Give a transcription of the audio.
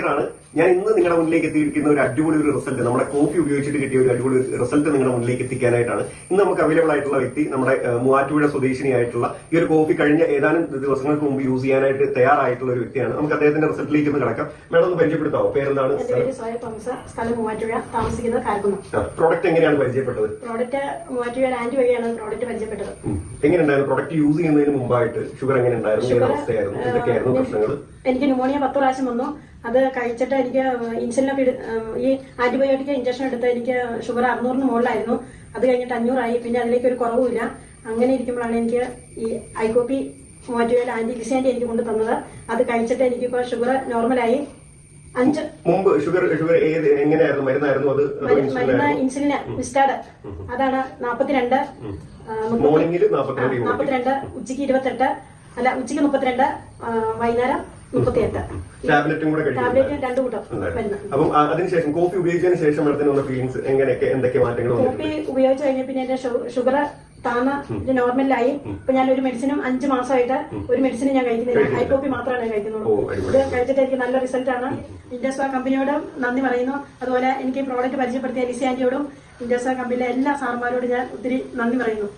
ആണ്. ഞാൻ ഇന്ന് നിങ്ങളുടെ മുന്നിലേക്ക് എത്തിയിരിക്കുന്ന ഒരു അടിപൊളി ഒരു റിസൾട്ട് നമ്മുടെ കോഫി ഉപയോഗിച്ചിട്ട് കിട്ടിയ ഒരു അടിപൊളി റിസൾട്ട് നിങ്ങളുടെ മുന്നിലേക്ക് എത്തിക്കാനായിട്ടാണ്. ഇന്ന് നമുക്ക് അവൈലബിൾ ആയിട്ടുള്ള വ്യക്തി നമ്മുടെ മൂവാറ്റുപുഴ സ്വദേശിനിയായിട്ടുള്ള ഈ ഒരു കോഫി കഴിഞ്ഞ ഏതാനും ദിവസങ്ങൾക്ക് മുമ്പ് യൂസ് ചെയ്യാനായിട്ട് തയ്യാറായിട്ടുള്ള ഒരു വ്യക്തിയാണ്. നമുക്ക് അദ്ദേഹത്തിന്റെ റിസൾട്ടിലേക്ക് ഒന്ന് കിടക്കാം. മേഡം ഒന്ന് പരിചയപ്പെടുത്താവോ? പേരെന്താണ്? താമസിക്കുന്നത് പ്രോഡക്റ്റ് എങ്ങനെയാണ് പരിചയപ്പെട്ടത്? പ്രോഡക്റ്റ് മൂവാറ്റുപുഴ ആന്റി വഴിയാണ് പ്രോഡക്റ്റ് പരിചയപ്പെട്ടത്. എങ്ങനെയുണ്ടായിരുന്നു? പ്രൊഡക്റ്റ് യൂസ് ചെയ്യുന്നതിന് മുമ്പായിട്ട് ഷുഗർ എങ്ങനെ ഉണ്ടായിരുന്നു ഏത് അവസ്ഥയായിരുന്നു. എന്തൊക്കെയായിരുന്നു പ്രശ്നങ്ങൾ എനിക്ക് ന്യൂമോണിയ പത്ത് പ്രാവശ്യം വന്നു. അത് കഴിച്ചിട്ട് എനിക്ക് ഇൻസുലിനൊക്കെ ഈ ആന്റിബയോട്ടിക് ഇഞ്ചക്ഷൻ എടുത്ത് എനിക്ക് ഷുഗർ അറുന്നൂറിന് മുകളിലായിരുന്നു. അത് കഴിഞ്ഞിട്ട് അഞ്ഞൂറായി. പിന്നെ അതിലേക്ക് ഒരു കുറവുമില്ല. അങ്ങനെ ഇരിക്കുമ്പോഴാണ് എനിക്ക് ഈ ഐകോപ്പി മോറ്റുവേൽ ആന്റി ലിസാന്റി എനിക്ക് കൊണ്ടു തന്നത് അത് കഴിച്ചിട്ട് എനിക്കിപ്പോൾ ഷുഗർ നോർമലായി മുമ്പ് ഷുഗർ ഷുഗർ ഏത് എങ്ങനെയായിരുന്നു? മരുന്നായിരുന്നു അത്? അതോ മരു- മരുന്ന്? ഇൻസുലിന് മിസ്റ്റാഡ് അതാണ് നാപ്പത്തിരണ്ട് മോർണിംഗിൽ നാപ്പത്തിരണ്ട് ഉച്ചയ്ക്ക് ഇരുപത്തെട്ട് അല്ല ഉച്ചയ്ക്ക് മുപ്പത്തിരണ്ട് വൈകുന്നേരം ടാബ്ലറ്റും കൂടെ അപ്പം അതിനുശേഷം കോഫി ഉപയോഗിച്ചതിന് ശേഷം മേഡത്തിന് എങ്ങനെയൊക്കെ എന്തൊക്കെ മാറ്റങ്ങൾ കോഫി ഉപയോഗിച്ച് കഴിഞ്ഞ പിന്നെ എന്റെ ഷുഗർ താന്ന് ഇത് നോർമലായി. ഇപ്പൊ ഞാൻ ഒരു മെഡിസിനും അഞ്ച് മാസമായിട്ട് ഒരു മെഡിസിനും ഞാൻ കഴിക്കുന്നില്ല. ഹൈ ഐ കോപ്പി മാത്രമാണ് ഞാൻ കഴിക്കുന്നുള്ളൂ. അടിപൊളി. ഇത് കഴിച്ചിട്ട് എനിക്ക് നല്ല റിസൾട്ട് ആണ്. ഇൻഡസ്വ കമ്പനിയോടും നന്ദി പറയുന്നു. അതുപോലെ എനിക്ക് പ്രോഡക്റ്റ് പരിചയപ്പെടുത്തിയ ലിസി ആന്റിയോടും ഇൻഡസ്വ കമ്പനിയിലെ എല്ലാ സാർമാരോടും ഞാൻ ഒത്തിരി നന്ദി പറയുന്നു.